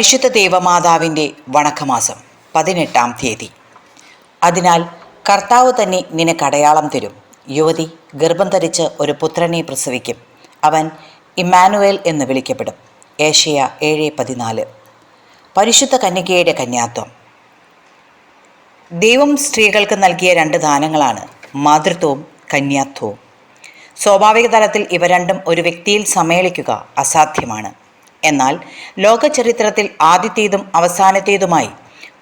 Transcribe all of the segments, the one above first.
പരിശുദ്ധ ദേവമാതാവിന്റെ വണക്കമാസം പതിനെട്ടാം തീയതി. അതിനാൽ കർത്താവ് തന്നെ നിനക്കടയാളം തരും. യുവതി ഗർഭം ധരിച്ച് ഒരു പുത്രനെ പ്രസവിക്കും. അവൻ ഇമ്മാനുവേൽ എന്ന് വിളിക്കപ്പെടും. ഏഷ്യ ഏഴ് പതിനാല്. പരിശുദ്ധ കന്യകയുടെ കന്യാത്വം. ദൈവം സ്ത്രീകൾക്ക് നൽകിയ രണ്ട് ദാനങ്ങളാണ് മാതൃത്വവും കന്യാത്വവും. സ്വാഭാവിക തലത്തിൽ ഇവ രണ്ടും ഒരു വ്യക്തിയിൽ സമ്മേളിക്കുക അസാധ്യമാണ്. എന്നാൽ ലോകചരിത്രത്തിൽ ആദ്യത്തേതും അവസാനത്തേതുമായി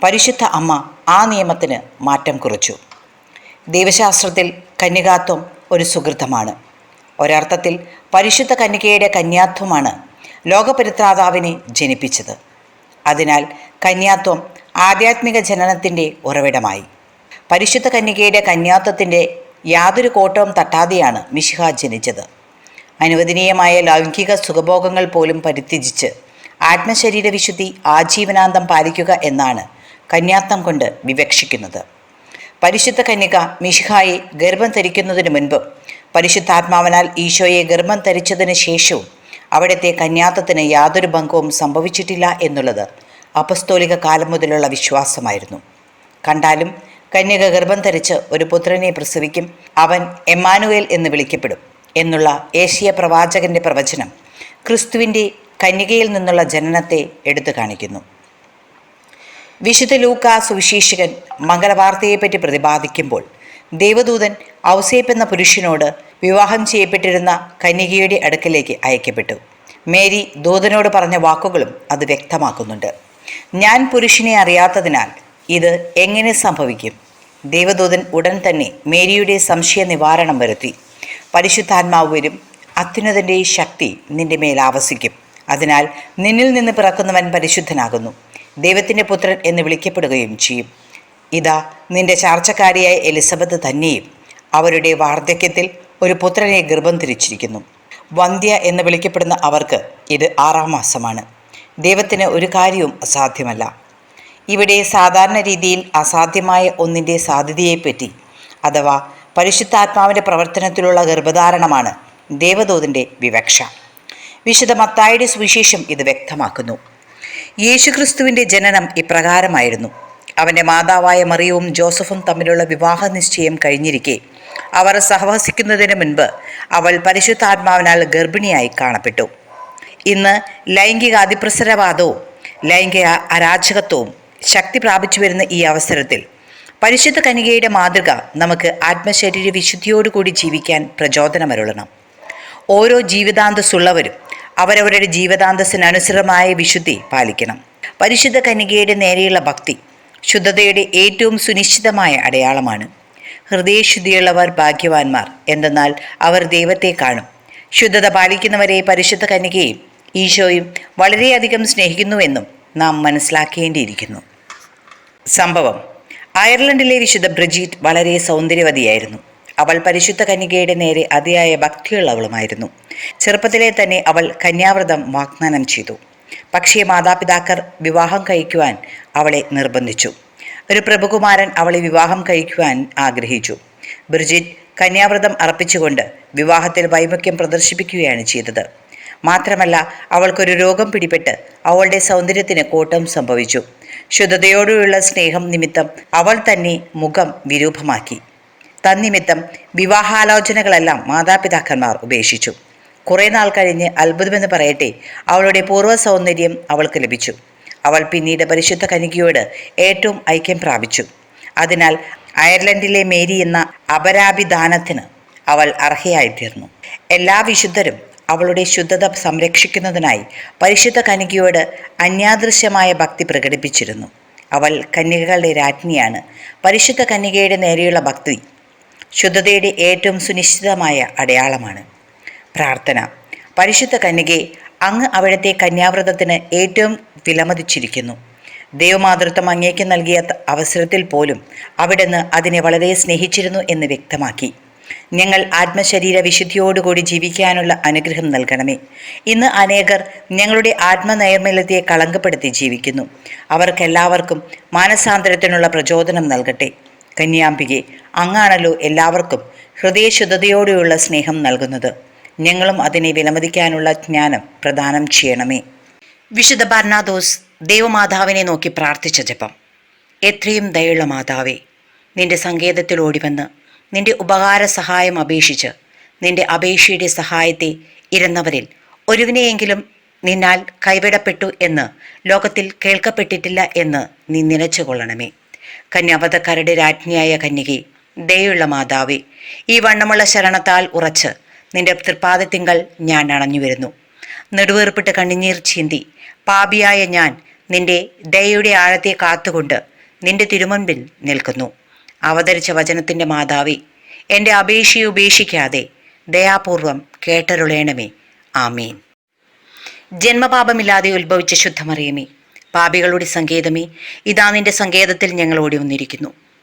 പരിശുദ്ധ അമ്മ ആ നിയമത്തിന് മാറ്റം കുറിച്ചു. ദൈവശാസ്ത്രത്തിൽ കന്യകാത്വം ഒരു സുഹൃത്തമാണ് ഒരർത്ഥത്തിൽ പരിശുദ്ധ കന്യകയുടെ കന്യാത്വമാണ് ലോകപരിത്രാതാവിനെ ജനിപ്പിച്ചത്. അതിനാൽ കന്യാത്വം ആധ്യാത്മിക ജനനത്തിന്റെ ഉറവിടമായി. പരിശുദ്ധ കന്യകയുടെ കന്യാത്വത്തിന്റെ യാതൊരു കോട്ടവും തട്ടാതെയാണ് മിശിഹ ജനിച്ചത്. അനുവദനീയമായ ലൈംഗിക സുഖഭോഗങ്ങൾ പോലും പരിത്യജിച്ച് ആത്മശരീര വിശുദ്ധി ആജീവനാന്തം പാലിക്കുക എന്നാണ് കന്യാത്തം കൊണ്ട് വിവക്ഷിക്കുന്നത്. പരിശുദ്ധ കന്യക മിഷിഹായി ഗർഭം ധരിക്കുന്നതിന് മുൻപും പരിശുദ്ധാത്മാവിനാൽ ഈശോയെ ഗർഭം ധരിച്ചതിന് ശേഷവും അവിടുത്തെ കന്യാത്വത്തിന് യാതൊരു ഭംഗവും സംഭവിച്ചിട്ടില്ല എന്നുള്ളത് അപസ്തോലിക കാലം മുതലുള്ള വിശ്വാസമായിരുന്നു. കണ്ടാലും കന്യക ഗർഭം ധരിച്ച് ഒരു പുത്രനെ പ്രസവിക്കും അവൻ എമ്മാനുവേൽ എന്ന് വിളിക്കപ്പെടും. എന്നുള്ള ഏഷ്യ പ്രവാചകന്റെ പ്രവചനം ക്രിസ്തുവിന്റെ കന്യകയിൽ നിന്നുള്ള ജനനത്തെ എടുത്തു കാണിക്കുന്നു. വിശുദ്ധ ലൂക്ക സുവിശേഷകൻ മംഗളവാർത്തയെപ്പറ്റി പ്രതിപാദിക്കുമ്പോൾ ദേവദൂതൻ ഔസേപ്പ് എന്ന പുരുഷനോട് വിവാഹം ചെയ്യപ്പെട്ടിരുന്ന കന്യകയുടെ അടുക്കലേക്ക് അയക്കപ്പെട്ടു. മേരി ദൂതനോട് പറഞ്ഞ വാക്കുകളും അത് വ്യക്തമാക്കുന്നുണ്ട്. ഞാൻ പുരുഷനെ അറിയാത്തതിനാൽ ഇത് എങ്ങനെ സംഭവിക്കും? ദേവദൂതൻ ഉടൻ തന്നെ മേരിയുടെ സംശയ നിവാരണം വരുത്തി. പരിശുദ്ധാത്മാവ് വരും. അത്യുന്നതന്റെ ശക്തി നിന്റെ മേൽ ആവസിക്കും. അതിനാൽ നിന്നിൽ നിന്ന് പിറക്കുന്നവൻ പരിശുദ്ധനാകുന്നു. ദൈവത്തിന്റെ പുത്രൻ എന്ന് വിളിക്കപ്പെടുകയും ചെയ്യും. ഇതാ നിന്റെ ചാർച്ചക്കാരിയായ എലിസബത്ത് തന്നെയും അവരുടെ വാർദ്ധക്യത്തിൽ ഒരു പുത്രനെ ഗർഭം തിരിച്ചിരിക്കുന്നു വന്ധ്യ എന്ന് വിളിക്കപ്പെടുന്ന അവർക്ക് ഇത് ആറാം മാസമാണ്. ദൈവത്തിന് ഒരു കാര്യവും അസാധ്യമല്ല. ഇവിടെ സാധാരണ രീതിയിൽ അസാധ്യമായ ഒന്നിന്റെ സാധ്യതയെപ്പറ്റി അഥവാ പരിശുദ്ധാത്മാവിന്റെ പ്രവർത്തനത്തിലുള്ള ഗർഭധാരണമാണ് ദേവദൂതന്റെ വിവക്ഷ. വിശുദ്ധ മത്തായുടെ സുവിശേഷം ഇത് വ്യക്തമാക്കുന്നു. യേശുക്രിസ്തുവിന്റെ ജനനം ഇപ്രകാരമായിരുന്നു. അവന്റെ മാതാവായ മറിയവും ജോസഫും തമ്മിലുള്ള വിവാഹ നിശ്ചയം കഴിഞ്ഞിരിക്കെ അവർ സഹവസിക്കുന്നതിന് മുൻപ് അവൾ പരിശുദ്ധാത്മാവിനാൽ ഗർഭിണിയായി കാണപ്പെട്ടു. ഇന്ന് ലൈംഗിക അതിപ്രസരവാദവും ലൈംഗിക അരാജകത്വവും ശക്തി പ്രാപിച്ചു വരുന്ന ഈ അവസരത്തിൽ പരിശുദ്ധ കനികയുടെ മാതൃക നമുക്ക് ആത്മശരീര വിശുദ്ധിയോടുകൂടി ജീവിക്കാൻ പ്രചോദനമരുളണം. ഓരോ ജീവിതാന്തസ്സുള്ളവരും അവരവരുടെ ജീവിതാന്തസ്സിനനുസൃതമായ വിശുദ്ധി പാലിക്കണം. പരിശുദ്ധ കനികയുടെ നേരെയുള്ള ഭക്തി ശുദ്ധതയുടെ ഏറ്റവും സുനിശ്ചിതമായ അടയാളമാണ്. ഹൃദയശുദ്ധിയുള്ളവർ ഭാഗ്യവാന്മാർ എന്തെന്നാൽ അവർ ദൈവത്തെ കാണും. ശുദ്ധത പാലിക്കുന്നവരെ പരിശുദ്ധ കനികയും ഈശോയും വളരെയധികം സ്നേഹിക്കുന്നുവെന്നും നാം മനസ്സിലാക്കേണ്ടിയിരിക്കുന്നു. സംഭവം അയർലൻഡിലെ വിശുദ്ധ ബ്രിജീറ്റ് വളരെ സൗന്ദര്യവതിയായിരുന്നു. അവൾ പരിശുദ്ധ കന്യകയുടെ നേരെ അതിയായ ഭക്തിയുള്ളവളുമായിരുന്നു. ചെറുപ്പത്തിലെ തന്നെ അവൾ കന്യാവ്രതം വാഗ്ദാനം ചെയ്തു. പക്ഷേ മാതാപിതാക്കൾ വിവാഹം കഴിക്കുവാൻ അവളെ നിർബന്ധിച്ചു. ഒരു പ്രഭുകുമാരൻ അവളെ വിവാഹം കഴിക്കുവാൻ ആഗ്രഹിച്ചു. ബ്രിജിറ്റ് കന്യാവ്രതം അർപ്പിച്ചുകൊണ്ട് വിവാഹത്തിൽ വൈമുഖ്യം പ്രദർശിപ്പിക്കുകയാണ് ചെയ്തത്. മാത്രമല്ല അവൾക്കൊരു രോഗം പിടിപെട്ട് അവളുടെ സൗന്ദര്യത്തിന് കോട്ടം സംഭവിച്ചു. ശുദ്ധതയോടുള്ള സ്നേഹം നിമിത്തം അവൾ തന്നെ മുഖം വിരൂപമാക്കി. തന്നിമിത്തം വിവാഹാലോചനകളെല്ലാം മാതാപിതാക്കന്മാർ ഉപേക്ഷിച്ചു. കുറേ നാൾ കഴിഞ്ഞ് അത്ഭുതമെന്ന് പറയട്ടെ അവളുടെ പൂർവ സൗന്ദര്യം അവൾക്ക് ലഭിച്ചു. അവൾ പിന്നീട് പരിശുദ്ധ കനികയോട് ഏറ്റവും ഐക്യം പ്രാപിച്ചു. അതിനാൽ അയർലൻഡിലെ മേരി എന്ന അപരാഭിദാനത്തിന് അവൾ അർഹയായിത്തീർന്നു. എല്ലാ വിശുദ്ധരും അവളുടെ ശുദ്ധത സംരക്ഷിക്കുന്നതിനായി പരിശുദ്ധ കനികയോട് അന്യാദൃശ്യമായ ഭക്തി പ്രകടിപ്പിച്ചിരുന്നു. അവൾ കന്യകകളുടെ രാജ്ഞിയാണ്. പരിശുദ്ധ കന്യകയുടെ നേരെയുള്ള ഭക്തി ശുദ്ധതയുടെ ഏറ്റവും സുനിശ്ചിതമായ അടയാളമാണ്. പ്രാർത്ഥന. പരിശുദ്ധ കന്യകെ അങ്ങ് അവിടുത്തെ കന്യാവ്രതത്തിന് ഏറ്റവും വിലമതിച്ചിരിക്കുന്നു. ദൈവമാതൃത്വം അങ്ങേക്ക് നൽകിയ അവസരത്തിൽ പോലും അവിടുന്ന് അതിനെ വളരെ സ്നേഹിച്ചിരുന്നു എന്ന് വ്യക്തമാക്കി. ഞങ്ങൾ ആത്മശരീര വിശുദ്ധിയോടുകൂടി ജീവിക്കാനുള്ള അനുഗ്രഹം നൽകണമേ. ഇന്ന് അനേകർ ഞങ്ങളുടെ ആത്മനൈർമല്യത്തെ കളങ്കപ്പെടുത്തി ജീവിക്കുന്നു. അവർക്കെല്ലാവർക്കും മാനസാന്തരത്തിനുള്ള പ്രചോദനം നൽകട്ടെ. കന്യാംബികെ അങ്ങാണല്ലോ എല്ലാവർക്കും ഹൃദയശുദ്ധതയോടെയുള്ള സ്നേഹം നൽകുന്നത്. ഞങ്ങളും അതിനെ വിലമതിക്കാനുള്ള ജ്ഞാനം പ്രദാനം ചെയ്യണമേ. വിശുദ്ധ ബർണാദോസ് ദേവമാതാവിനെ നോക്കി പ്രാർത്ഥിച്ച ജപം. എത്രയും ദയുള്ള മാതാവേ നിന്റെ സങ്കേതത്തിൽ ഓടിവന്ന് നിന്റെ ഉപകാര സഹായം അപേക്ഷിച്ച് നിന്റെ അപേക്ഷയുടെ സഹായത്തെ ഇരുന്നവരിൽ ഒരുവിനെയെങ്കിലും നിന്നാൽ കൈവിടപ്പെട്ടു എന്ന് ലോകത്തിൽ കേൾക്കപ്പെട്ടിട്ടില്ല എന്ന് നീ നിലച്ചുകൊള്ളണമേ. കന്യാവതക്കാരുടെ രാജ്ഞിയായ കന്യകെ ദയുള്ള മാതാവേ ഈ വണ്ണമുള്ള ശരണത്താൽ ഉറച്ച് നിന്റെ തൃപ്പാദത്തിങ്കൾ ഞാൻ അണഞ്ഞു വരുന്നു നെടുവേർപ്പിട്ട് കണ്ണുനീർ ചീന്തി പാപിയായ ഞാൻ നിന്റെ ദയയുടെ ആഴത്തെ കാത്തുകൊണ്ട് നിന്റെ തിരുമുൻപിൽ നിൽക്കുന്നു. അവതരിച്ച വചനത്തിന്റെ മാതാവി എന്റെ അപേക്ഷയെ ഉപേക്ഷിക്കാതെ ദയാപൂർവം കേട്ടരുളേണമേ. ആമീൻ. ജന്മപാപമില്ലാതെ ഉത്ഭവിച്ച ശുദ്ധമറിയമേ പാപികളുടെ സങ്കേതമേ ഇതാ നിന്റെ സങ്കേതത്തിൽ ഞങ്ങൾ ഓടി വന്നിരിക്കുന്നു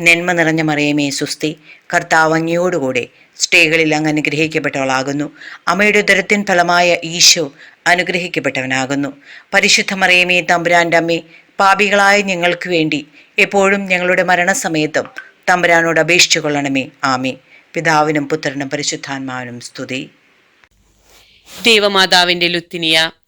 നന്മ നിറഞ്ഞ മറിയമേ സുസ്തി കർത്താവ് അങ്ങയോടുകൂടെ സ്ത്രീകളിൽ അങ്ങ് അനുഗ്രഹിക്കപ്പെട്ടവളാകുന്നു. അമ്മയുടെ ഉദരത്തിൻ ഫലമായ ഈശോ അനുഗ്രഹിക്കപ്പെട്ടവനാകുന്നു. പരിശുദ്ധ മറിയമേ തമ്പുരാന്റെ അമ്മേ പാപികളായ ഞങ്ങൾക്ക് വേണ്ടി എപ്പോഴും ഞങ്ങളുടെ മരണസമയത്തും തമ്പുരാനോട് അപേക്ഷിച്ചു കൊള്ളണമേ. ആമേ പിതാവിനും പുത്രനും പരിശുദ്ധാത്മാവിനും സ്തുതി. ദേവമാതാവിന്റെ ലുത്തിനിയ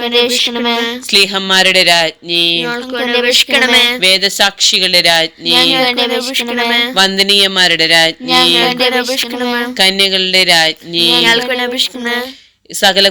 അപേക്ഷിക്കണമേ സ്ലീഹന്മാരുടെ രാജ്ഞി. അപേക്ഷിക്കണമേ വേദസാക്ഷികളുടെ രാജ്ഞി. അപേക്ഷിക്കണമേ വന്ദനീയന്മാരുടെ രാജ്ഞി. അപേക്ഷിക്കണമേ കന്യകളുടെ രാജ്ഞി. അപേക്ഷിക്കണമേ സകല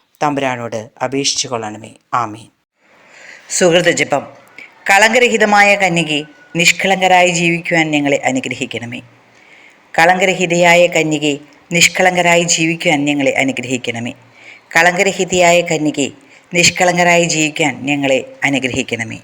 തമ്പുരാനോട് അപേക്ഷിച്ചു കൊള്ളണമേ. ആമീൻ. സുഹൃത ജപം. കളങ്കരഹിതമായ കന്യകെ നിഷ്കളങ്കരായി ജീവിക്കുവാൻ ഞങ്ങളെ അനുഗ്രഹിക്കണമേ. കളങ്കരഹിതയായ കന്യകെ നിഷ്കളങ്കരായി ജീവിക്കുവാൻ ഞങ്ങളെ അനുഗ്രഹിക്കണമേ. കളങ്കരഹിതയായ കന്യകെ നിഷ്കളങ്കരായി ജീവിക്കാൻ ഞങ്ങളെ അനുഗ്രഹിക്കണമേ.